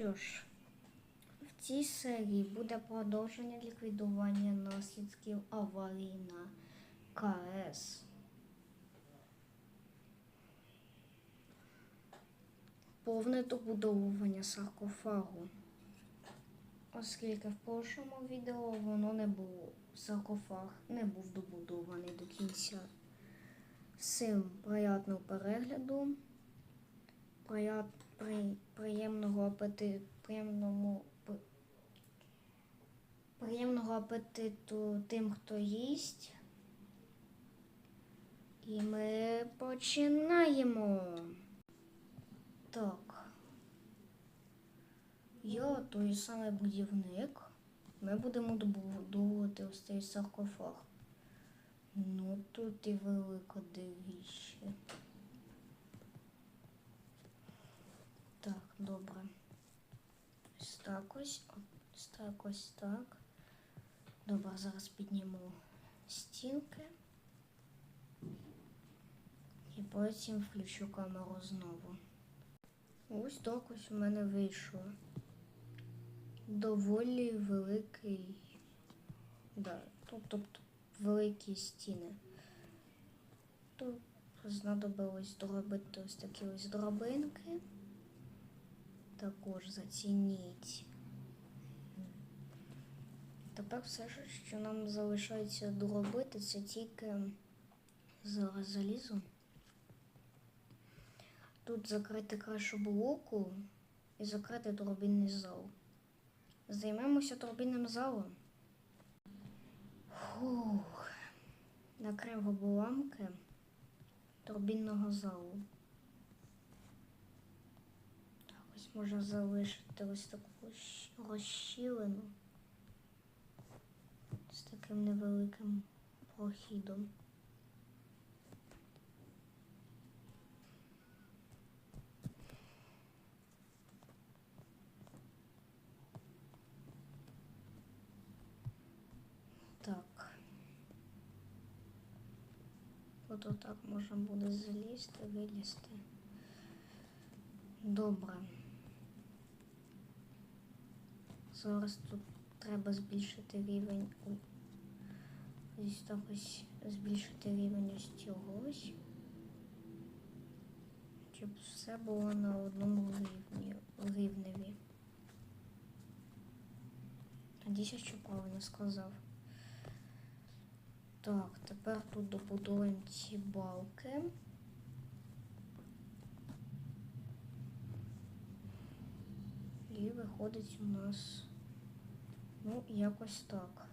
Що ж, в цій серії буде продовження ліквідування наслідків аварії на КАЕС. Повне добудовування саркофагу. Оскільки в першому відео воно не було, саркофаг не був добудований до кінця. Всім приятного перегляду, прият, при, приємного апетиту, приємному, приємного апетиту тим, хто їсть. І ми починаємо. Так. Я той самий будівник. Ми будемо добудовувати ось цей саркофаг. Ну, тут і велике дивіще. Так, добре. Ось так ось, ось так ось так. Добре, зараз підніму стінки. І потім включу камеру знову. Ось так ось у мене вийшло. Доволі великий. Да, тобто великі стіни. Тут знадобилось доробити ось такі ось дробинки. Також зацініть. Тепер все, що нам залишається доробити, це тільки зараз залізу. Тут закрити кришу блоку і закрити турбінний зал. Займемося турбінним залом. Фух. Накрив обламки турбінного залу. Так, ось можна залишити ось таку розщілину з таким невеликим прохідом. Так. От отак можна буде залізти, вилізти. Добре. Зараз тут треба збільшити рівень. Ось так ось збільшити рівень ось цього ось. Щоб все було на одному рівні, рівневі. Надіюся, що правильно сказав. Так, тепер тут добудуємо ці балки. І виходить у нас, ну, якось так.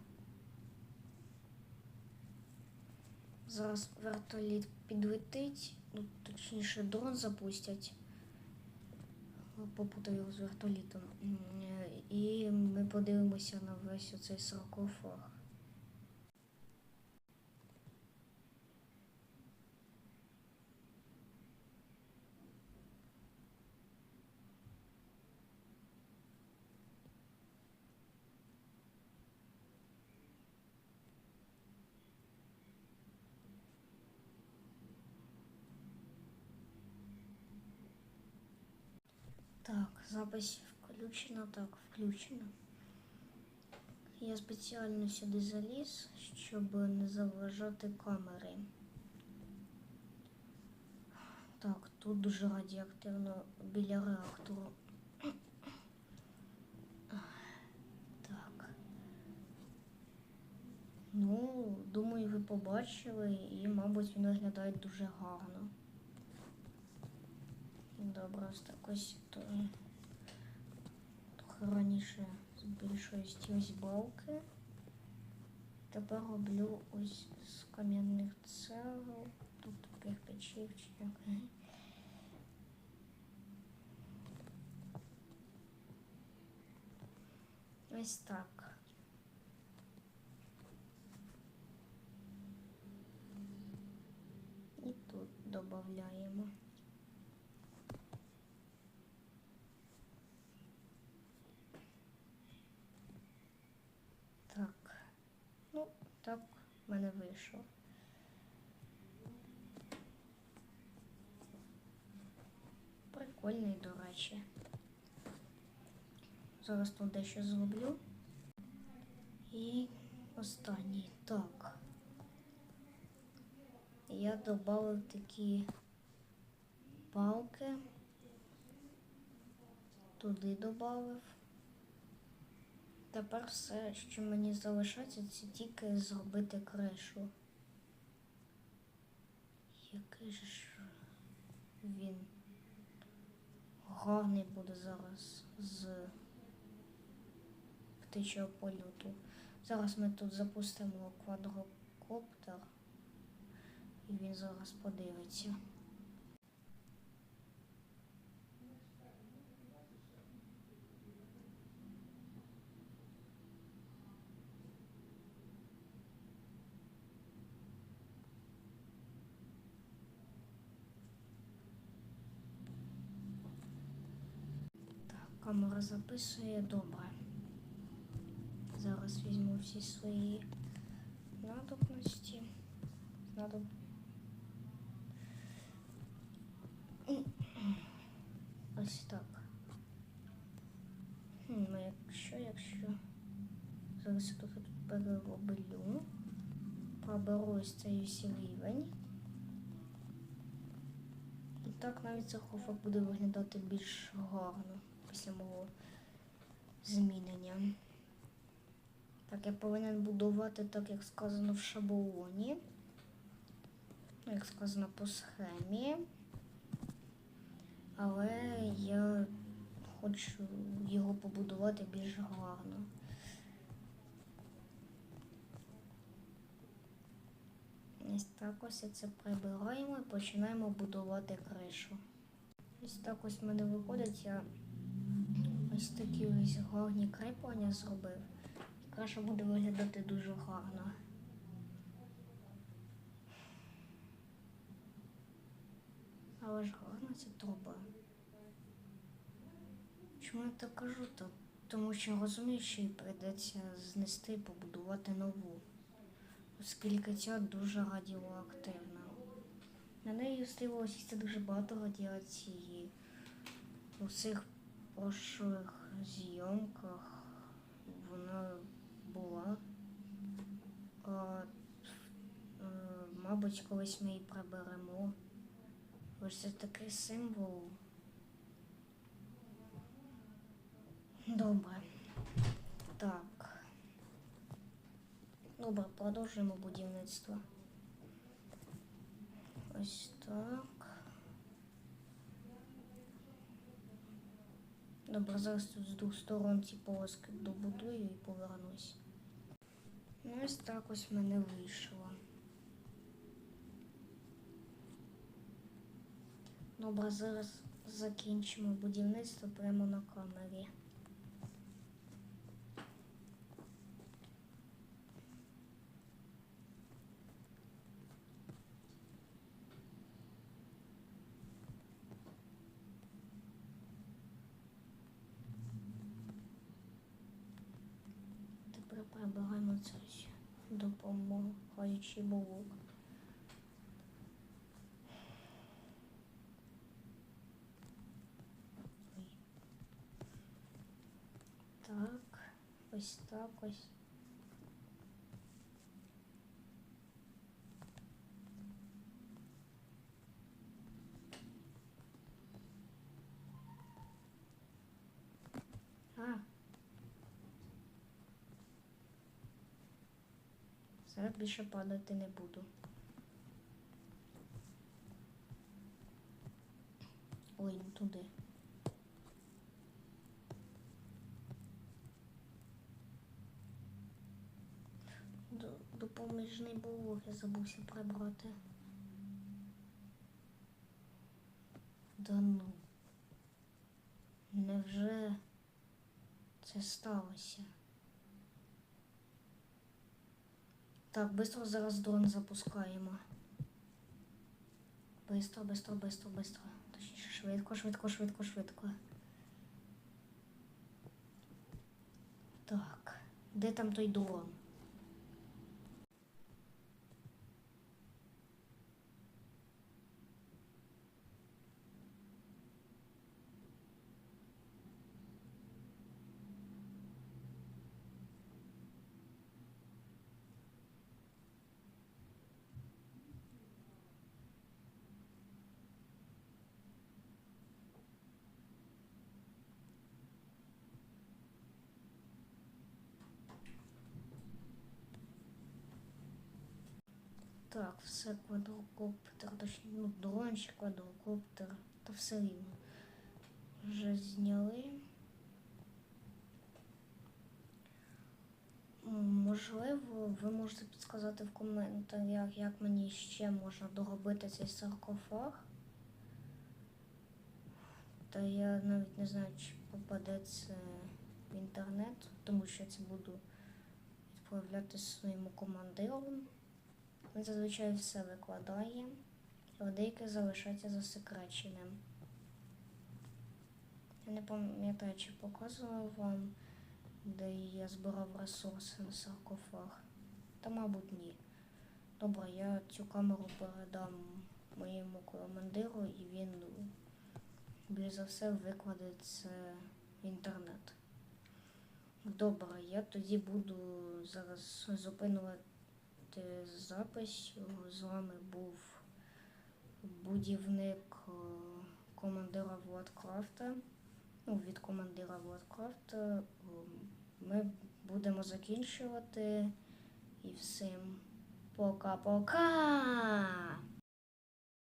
Зараз вертоліт підлетить, ну, точніше, дрон запустять. Попутаю його з вертолітом. Е, І ми подивимося на весь оцей саркофаг. Так, запись включена, так, включена. Я спеціально сюди заліз, щоб не заважати камери. Так, тут дуже радіоактивно біля реактору. Так. Ну, думаю, ви побачили і, мабуть, він виглядає дуже гарно. Добре, ось так ось то трохи раніше збільшую ці ось балки. Тепер роблю ось з кам'яних цегел, тут кирпичів чи як. Ось так. В мене вийшло. Прикольний, до речі. Зараз тут дещо зроблю. І останній. Так. Я додав такі палки. Туди додав. Тепер все, що мені залишається, це тільки зробити кришу. Який ж він гарний буде зараз з птичого польоту. Зараз ми тут запустимо квадрокоптер, і він зараз подивиться. Так, камера записує добре. Зараз візьму всі свої надобності. Надоб... Ось так. Ну якщо, якщо. Зараз я тут перероблю. Проберу ось цей ось рівень. І так навіть захофок буде виглядати більш гарно після мого змінення. Так, я повинен будувати так, як сказано в шаблоні. Ну, як сказано по схемі. Але я хочу його побудувати більш гарно. Ось так ось це прибираємо і починаємо будувати кришу. Ось так ось в мене виходить, я ось такі ось гарні кріплення зробив. І криша буде виглядати дуже гарно. Але ж гарна ця труба. Чому я так кажу? То, тому що розумію, що їй прийдеться знести і побудувати нову оскільки ця дуже радіоактивна. На неї слівалося дуже багато радіації. У всіх прошлих зйомках вона була. А, е, мабуть, колись ми її приберемо. Ось це такий символ. Добре. Так. Добре, продовжуємо будівництво. Ось так. Добре, зараз тут з двох сторон ці полоски добудую і повернусь. Ну, ось так ось в мене вийшло. Добре, зараз закінчимо будівництво прямо на камері. Тепер прибираємо це ось допомагаючий блок. Ой. Так, ось так ось. А. Зараз більше падати не буду. Ой, не туди. До- Допоміжний блок я забувся прибрати. Да ну. Невже це сталося? Так, быстро зараз дрон запускаємо. Быстро, быстро, быстро, быстро. Точніше, швидко, швидко, швидко, швидко. Так, де там той дрон? Так, все квадрокоптер, точніше, ну, дрон чи квадрокоптер, та все рівно. Вже зняли. Можливо, ви можете підказати в коментарях, як мені ще можна доробити цей саркофаг. Та я навіть не знаю, чи попаде це в інтернет, тому що я це буду відправляти своєму командиру. Він зазвичай все викладає, а деяке залишається засекреченим. Я не пам'ятаю, чи показував вам, де я збирав ресурси на саркофаг. Та, мабуть, ні. Добре, я цю камеру передам моєму командиру і він, більш за все, викладе це в інтернет. Добре, я тоді буду зараз зупинувати запис. З вами був будівник е, командира Владкрафта. Ну, від командира Владкрафта. Ем, Ми будемо закінчувати. І всім пока-пока!